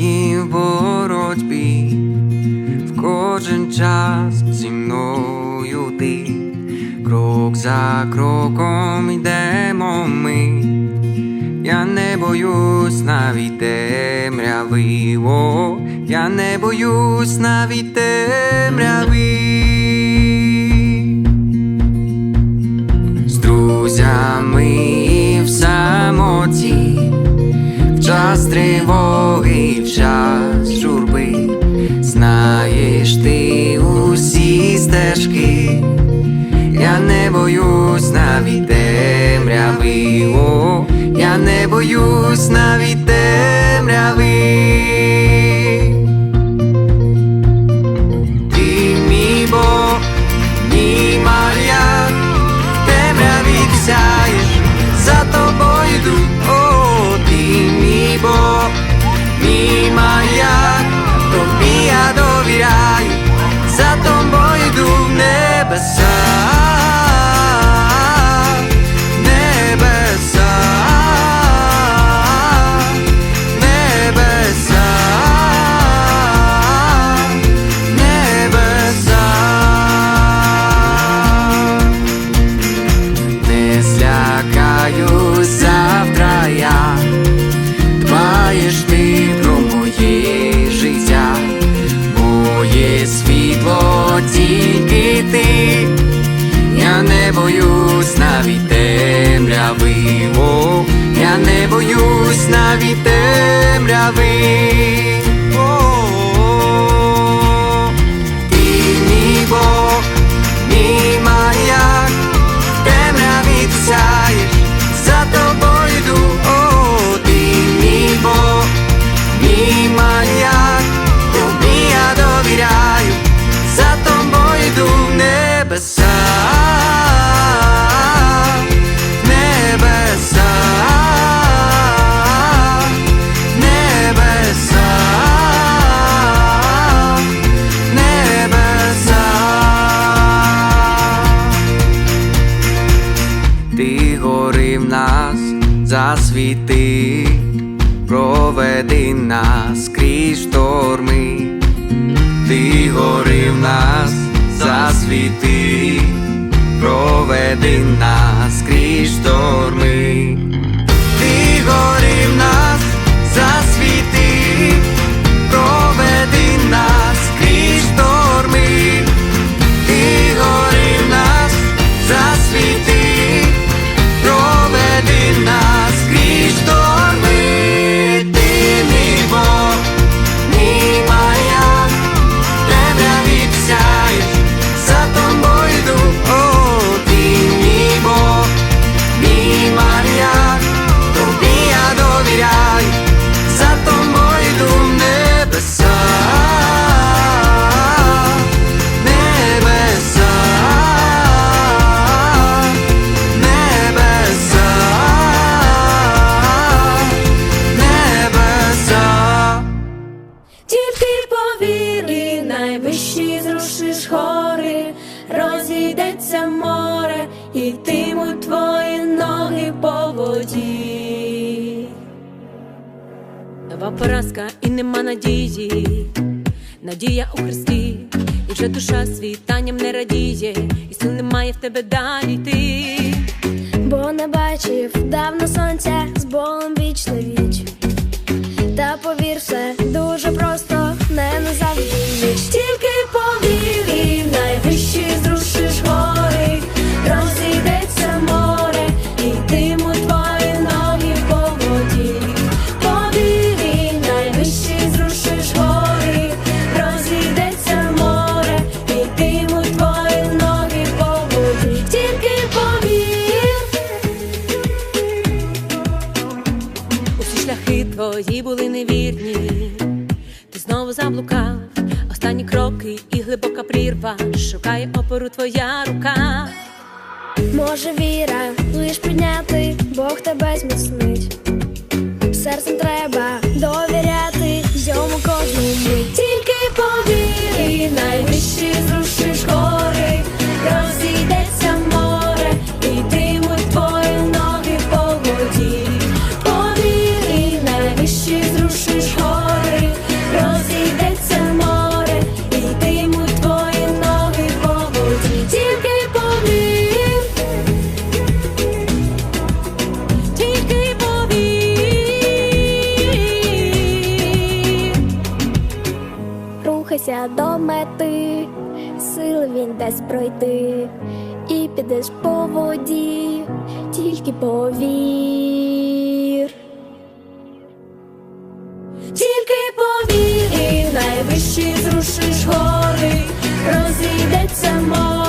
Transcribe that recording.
і в боротьбі, в кожен час зі мною ти, крок за кроком йдемо ми. Я не боюсь навіть темряви, о, я не боюсь навіть темряви. З друзями час тривоги, в час журби, знаєш ти усі стежки. Я не боюсь навіть темряви, о, я не боюсь навіть темряви. Ти мій Бог, мій в темряві сяєш, за ти мій Бог, мій маяк, тобі боюсь навіть темряви. О, ти мій Бог, мій маяк, темряві сяєш, за тобою йду, о, ти мій Бог, мій маяк, тобі я довіряю, за тобою йду в. Небеса, засвіти, проведи нас крізь шторми, ти гори в нас засвіти, проведи нас крізь шторми, ти гори нас засвіти, проведи нас крізь шторми. Ти гори в нас засвіти, розійдеться море, і йтимуть твої ноги по воді. Нова поразка і нема надії, надія у Христі, і вже душа світанням не радіє, і сил немає в тебе далі йти. Бо не бачив давно сонця з Богом віч на віч. Та повір, все дуже просто, не назавжди. Шляхи твої були невірні, ти знову заблукав, останні кроки і глибока прірва, шукає опору твоя рука. Може віра лиш підняти, Бог тебе зміцнить. Серцем треба рухайся до мети, сил він десь пройти, і підеш по воді, тільки повір. Тільки повір, і найвищі зрушиш гори, розійдеться мор.